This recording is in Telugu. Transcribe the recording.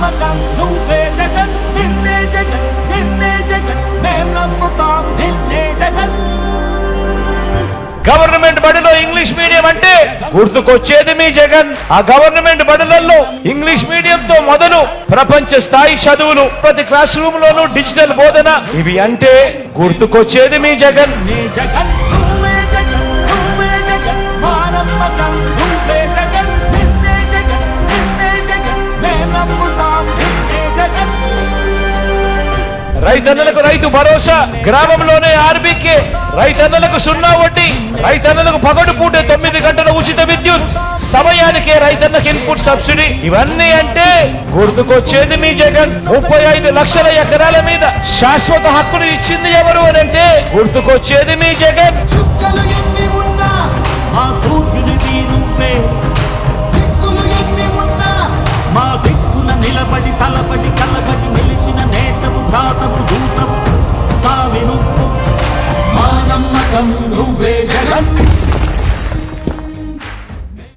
నమ్మకం నువ్వే జగన్ నిన్నే జగన్ నిన్నే జగన్. మేం నమ్ముతాం నిన్నే జగన్. గవర్నమెంట్ బడిలో ఇంగ్లీష్ మీడియం అంటే గుర్తుకొచ్చేది మీ జగన్. ఆ గవర్నమెంట్ బడులలో ఇంగ్లీష్ మీడియం తో మొదలు ప్రపంచ స్థాయి చదువులు ప్రతి క్లాస్ రూమ్ లోనూ డిజిటల్ బోధన ఇవి అంటే గుర్తుకొచ్చేది మీ జగన్. మా జగన్ జగన్ జగన్. రైతన్నలకు రైతు భరోసా. గ్రామంలోనే ఆర్బీకే. రైతన్నలకు సున్నా వడ్డీ. రైతన్నలకు పగడు పూటే తొమ్మిది గంటల ఉచిత విద్యుత్. సమయానికే రైతన్నకు ఇన్పుట్ సబ్సిడీ. ఇవన్నీ అంటే గుర్తుకొచ్చేది మీ జగన్. ముప్పై ఐదు లక్షల ఎకరాల మీద శాశ్వత హక్కులు ఇచ్చింది ఎవరు అని అంటే గుర్తుకొచ్చేది మీ జగన్. జగం నువ్వే జగం